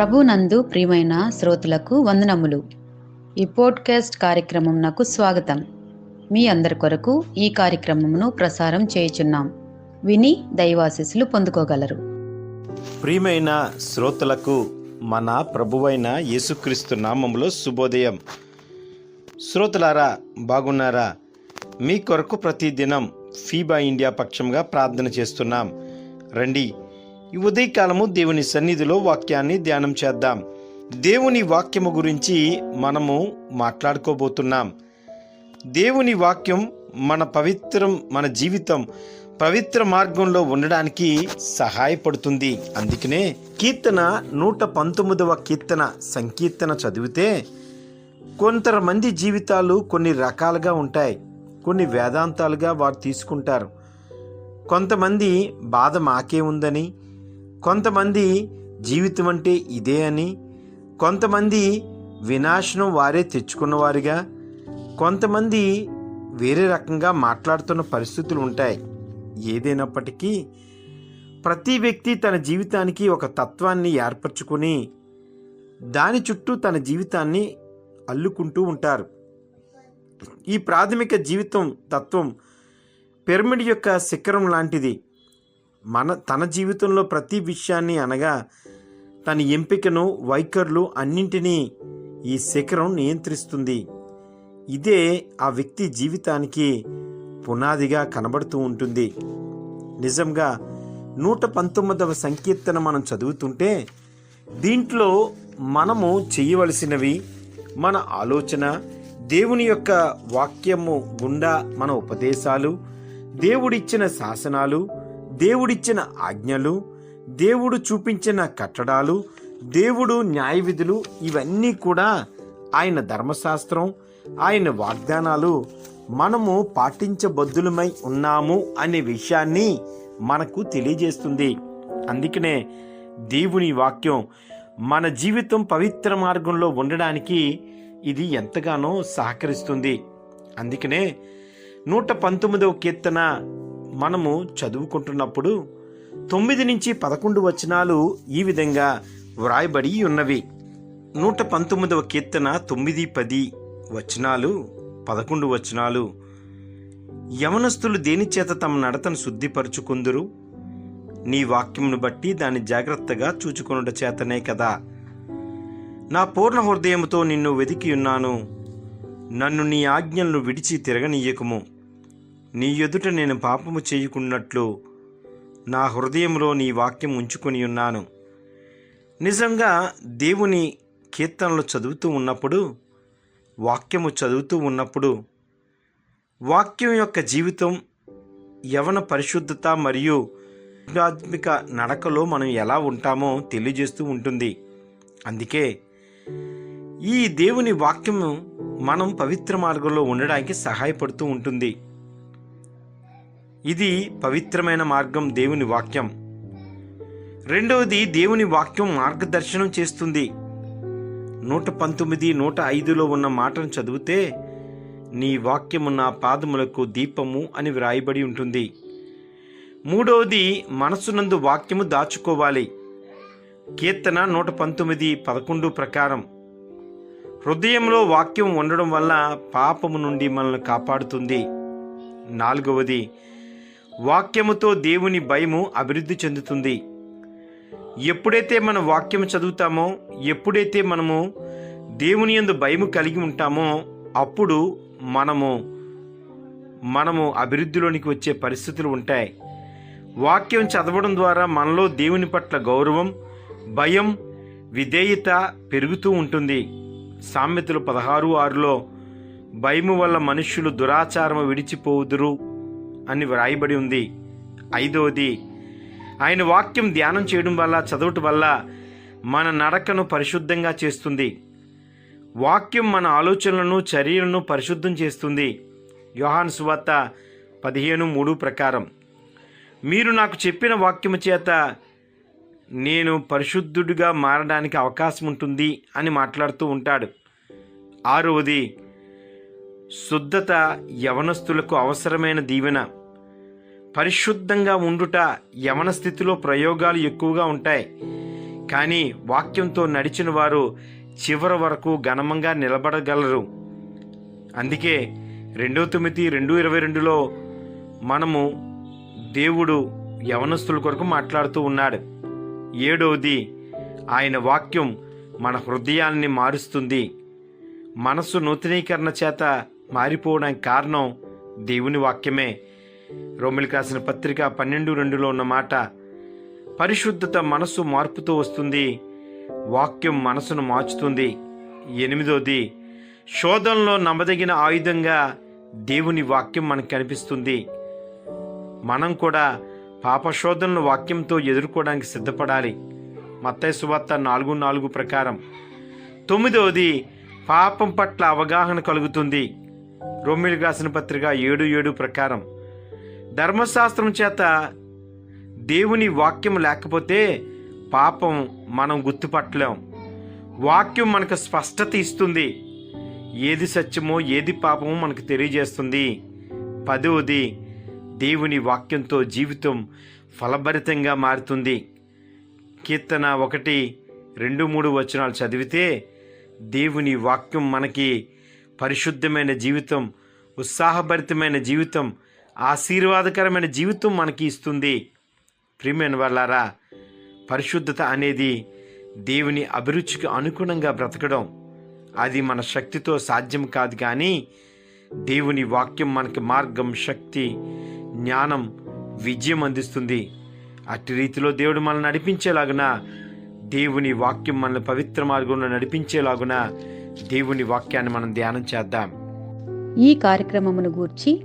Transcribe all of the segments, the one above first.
ప్రభునందు ప్రియమైన శ్రోతలకు వందనములు. ఈ పోడ్కాస్ట్ కార్యక్రమం నాకు స్వాగతం. మీ అందరి కొరకు ఈ కార్యక్రమమును ప్రసారం చేయుచున్నాం. విని దైవాశీస్సులు పొందుకోగలరు. ప్రియమైన శ్రోతలకు మన ప్రభువైన యేసుక్రీస్తు నామములో శుభోదయం. శ్రోతలారా బాగున్నారా? మీ కొరకు ప్రతిదినం ఫీబా ఇండియా పక్షంగా ప్రార్థన చేస్తున్నాం. రండి ఈ ఉదయకాలము దేవుని సన్నిధిలో వాక్యాన్ని ధ్యానం చేద్దాం. దేవుని వాక్యము గురించి మనము మాట్లాడుకోబోతున్నాం. దేవుని వాక్యం మన పవిత్రం మన జీవితం పవిత్ర మార్గంలో ఉండడానికి సహాయపడుతుంది. అందుకనే కీర్తన నూట పంతొమ్మిదవ కీర్తన సంకీర్తన చదివితే కొంతమంది జీవితాలు కొన్ని రకాలుగా ఉంటాయి. కొన్ని వేదాంతాలుగా వారు తీసుకుంటారు. కొంతమంది బాధ మాకే ఉందని కొంతమంది జీవితం అంటే ఇదే అని కొంతమంది వినాశనం వారే తెచ్చుకున్నవారుగా కొంతమంది వేరే రకంగా మాట్లాడుతున్న పరిస్థితులు ఉంటాయి. ఏదైనప్పటికీ ప్రతి వ్యక్తి తన జీవితానికి ఒక తత్వాన్ని ఏర్పరచుకొని దాని చుట్టూ తన జీవితాన్ని అల్లుకుంటూ ఉంటారు. ఈ ప్రాథమిక జీవితం తత్వం పిరమిడ్ యొక్క శిఖరం లాంటిది. మన తన జీవితంలో ప్రతి విషయాన్ని అనగా తన ఎంపికను వైఖరులు అన్నింటినీ ఈ శిఖరం నియంత్రిస్తుంది. ఇదే ఆ వ్యక్తి జీవితానికి పునాదిగా కనబడుతూ ఉంటుంది. నిజంగా నూట పంతొమ్మిదవ సంకీర్తన మనం చదువుతుంటే దీంట్లో మనము చేయవలసినవి మన ఆలోచన దేవుని యొక్క వాక్యము గుండా మన ఉపదేశాలు దేవుడిచ్చిన శాసనాలు దేవుడిచ్చిన ఆజ్ఞలు దేవుడు చూపించిన కట్టడాలు దేవుడు న్యాయ విధులు ఇవన్నీ కూడా ఆయన ధర్మశాస్త్రం ఆయన వాగ్దానాలు మనము పాటించబద్దులమై ఉన్నాము అనే విషయాన్ని మనకు తెలియజేస్తుంది. అందుకనే దేవుని వాక్యం మన జీవితం పవిత్ర మార్గంలో ఉండడానికి ఇది ఎంతగానో సహకరిస్తుంది. అందుకనే నూట పంతొమ్మిదవ కీర్తన మనము చదువుకుంటున్నప్పుడు తొమ్మిది నుంచి పదకొండు వచనాలు ఈ విధంగా వ్రాయబడి ఉన్నవి. నూట పంతొమ్మిదవ కీర్తన తొమ్మిది పది వచనాలు పదకొండు వచనాలు. యవనస్తులు దేనిచేత తమ నడతను శుద్ధిపరుచుకుందురు? నీ వాక్యమును బట్టి దాన్ని జాగ్రత్తగా చూచుకొనుట చేతనే కదా. నా పూర్ణ హృదయంతో నిన్ను వెతికి ఉన్నాను. నన్ను నీ ఆజ్ఞలను విడిచి తిరగనీయకము. నీ ఎదుట నేను పాపము చేయకున్నట్లు నా హృదయంలో నీ వాక్యం ఉంచుకొని ఉన్నాను. నిజంగా దేవుని కీర్తనలు చదువుతూ ఉన్నప్పుడు వాక్యము చదువుతూ ఉన్నప్పుడు వాక్యం యొక్క జీవితం యవన పరిశుద్ధత మరియు ఆధ్యాత్మిక నడకలో మనం ఎలా ఉంటామో తెలియజేస్తూ ఉంటుంది. అందుకే ఈ దేవుని వాక్యము మనం పవిత్ర మార్గంలో ఉండడానికి సహాయపడుతూ ఉంటుంది. ఇది పవిత్రమైన మార్గం దేవుని వాక్యం. రెండవది దేవుని వాక్యం మార్గదర్శనం చేస్తుంది. నూట పంతొమ్మిది నూట ఐదులో ఉన్న మాటను చదివితే నీ వాక్యము నా పాదములకు దీపము అని వ్రాయబడి ఉంటుంది. మూడవది మనసునందు వాక్యము దాచుకోవాలి. కీర్తన నూట పంతొమ్మిది పదకొండు ప్రకారం. హృదయంలో వాక్యం ఉండడం వల్ల పాపము నుండి మనల్ని కాపాడుతుంది. నాలుగవది వాక్యముతో దేవుని భయము అభివృద్ధి చెందుతుంది. ఎప్పుడైతే మన వాక్యం చదువుతామో ఎప్పుడైతే మనము దేవుని యందు భయము కలిగి ఉంటామో అప్పుడు మనము మనము అభివృద్ధిలోనికి వచ్చే పరిస్థితులు ఉంటాయి. వాక్యం చదవడం ద్వారా మనలో దేవుని పట్ల గౌరవం భయం విధేయత పెరుగుతూ ఉంటుంది. సామెతలు పదహారు ఆరులో భయము వల్ల మనుష్యులు దురాచారము విడిచిపోవుదురు అని వ్రాయబడి ఉంది. ఐదవది ఆయన వాక్యం ధ్యానం చేయడం వల్ల చదవటం వల్ల మన నడకను పరిశుద్ధంగా చేస్తుంది. వాక్యం మన ఆలోచనలను చర్యలను పరిశుద్ధం చేస్తుంది. యోహాన్ సువార్త పదిహేను మూడు ప్రకారం. మీరు నాకు చెప్పిన వాక్యము చేత నేను పరిశుద్ధుడిగా మారడానికి అవకాశం ఉంటుంది అని మాట్లాడుతూ ఉంటాడు. ఆరవది శుద్ధత యవనస్తులకు అవసరమైన దీవెన. పరిశుద్ధంగా ఉండుట యవన స్థితిలో ప్రయోగాలు ఎక్కువగా ఉంటాయి. కానీ వాక్యంతో నడిచిన వారు చివరి వరకు ఘనమంగా నిలబడగలరు. అందుకే రెండో తొమ్మిది రెండు ఇరవై రెండులో మనము దేవుడు యవనస్తుల కొరకు మాట్లాడుతూ ఉన్నాడు. ఏడవది ఆయన వాక్యం మన హృదయాన్ని మారుస్తుంది. మనసు నూతనీకరణ చేత మారిపోవడానికి కారణం దేవుని వాక్యమే. రోమిలికి రాసిన పత్రిక పన్నెండు రెండులో ఉన్న మాట పరిశుద్ధత మనసు మార్పుతో వస్తుంది వాక్యం మనసును మార్చుతుంది. ఎనిమిదోది శోధనలో నమ్మదగిన ఆయుధంగా దేవుని వాక్యం మనకు కనిపిస్తుంది. మనం కూడా పాపశోధనను వాక్యంతో ఎదుర్కోవడానికి సిద్ధపడాలి. మత్తయి సువార్త నాలుగు నాలుగు ప్రకారం. తొమ్మిదవది పాపం పట్ల అవగాహన కలుగుతుంది. రొమ్మిడికి రాసిన పత్రిక ఏడు ఏడు ప్రకారం. ధర్మశాస్త్రం చేత దేవుని వాక్యం లేకపోతే పాపం మనం గుర్తుపట్టలేం. వాక్యం మనకు స్పష్టత ఇస్తుంది. ఏది సత్యమో ఏది పాపమో మనకు తెలియజేస్తుంది. పదవది దేవుని వాక్యంతో జీవితం ఫలభరితంగా మారుతుంది. కీర్తన ఒకటి రెండు మూడు వచనాలు చదివితే దేవుని వాక్యం మనకి పరిశుద్ధమైన జీవితం ఉత్సాహభరితమైన జీవితం ఆశీర్వాదకరమైన జీవితం మనకి ఇస్తుంది ప్రియమైన వాళ్ళారా పరిశుద్ధత అనేది దేవుని అభిరుచికి అనుగుణంగా బ్రతకడం. అది మన శక్తితో సాధ్యం కాదు కానీ దేవుని వాక్యం మనకి మార్గం శక్తి జ్ఞానం విజయం అందిస్తుంది. అట్టి రీతిలో దేవుడు మనల్ని నడిపించేలాగున దేవుని వాక్యం మనల్ని పవిత్ర మార్గంలో నడిపించేలాగున దేవుని వాక్యాన్ని మనం ధ్యానం చేద్దాం. ఈ కార్యక్రమమును గూర్చి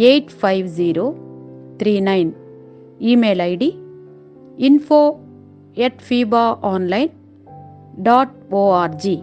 eight five zero three nine email ID info at Fiba online dot O R G